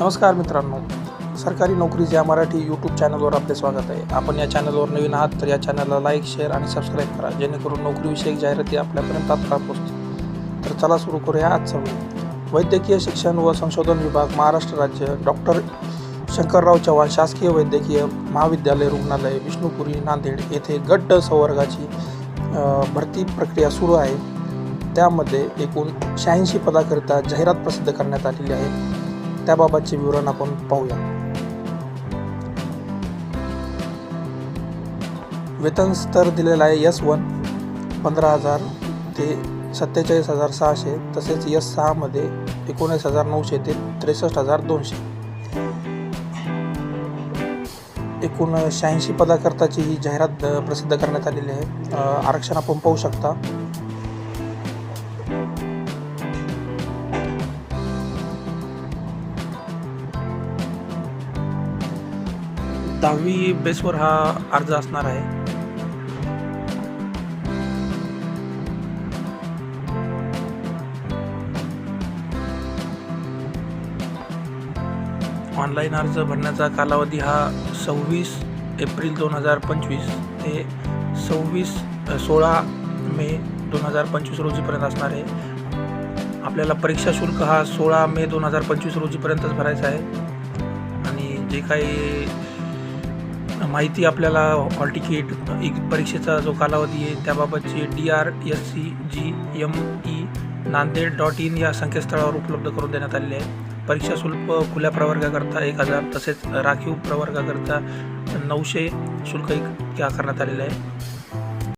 नमस्कार मित्रांनो सरकारी नोकरी या मराठी यूट्यूब चॅनलवर आपले स्वागत आहे. आपण या चॅनलवर नवीन आहात तर या चॅनलला लाईक शेअर आणि सबस्क्राईब करा जेणेकरून नोकरीविषयक जाहिराती आपल्यापर्यंत तात्काळ पोहोचतील. तर चला सुरू करूया आजचा व्हिडिओ वैद्यकीय शिक्षण व संशोधन विभाग महाराष्ट्र राज्य डॉक्टर शंकरराव चव्हाण शासकीय वैद्यकीय महाविद्यालय रुग्णालय विष्णुपुरी नांदेड येथे गट संवर्गाची भरती प्रक्रिया सुरू आहे. त्यामध्ये एकूण शहाऐंशी पदाकरिता जाहिरात प्रसिद्ध करण्यात आलेली आहे. त्याबाबतचे विवरण आपण पाहूया. वेतन स्तर दिलेला आहे यस वन पंधरा हजार ते सत्तेचाळीस हजार सहाशे तसेच यस सहामध्ये एकोणीस हजार नऊशे ते त्रेसष्ट हजार दोनशे. एकूण शहाऐंशी पदाकरताची ही जाहिरात प्रसिद्ध करण्यात आलेली आहे. आरक्षण आपण पाहू शकता. दहावी बेसवर हा अर्ज असणार आहे. ऑनलाईन अर्ज भरण्याचा कालावधी हा सव्वीस एप्रिल दोन हजार पंचवीस ते सव्वीस सोळा मे दोन हजार पंचवीस रोजीपर्यंत असणार आहे. आपल्याला परीक्षा शुल्क हा सोळा मे दोन हजार पंचवीस रोजीपर्यंतच भरायचा आहे. आणि जे काही माहिती आपल्याला हॉल तिकीट एक परीक्षेचा जो कालावधी आहे त्याबाबतची D R S C G M E Nanded dot in या संकेतस्थळावर उपलब्ध करून देण्यात आलेले आहे. परीक्षा शुल्क खुल्या प्रवर्गाकरता एक हजार तसेच राखीव प्रवर्गाकरता नऊशे शुल्क एक आकारण्यात आलेलं आहे.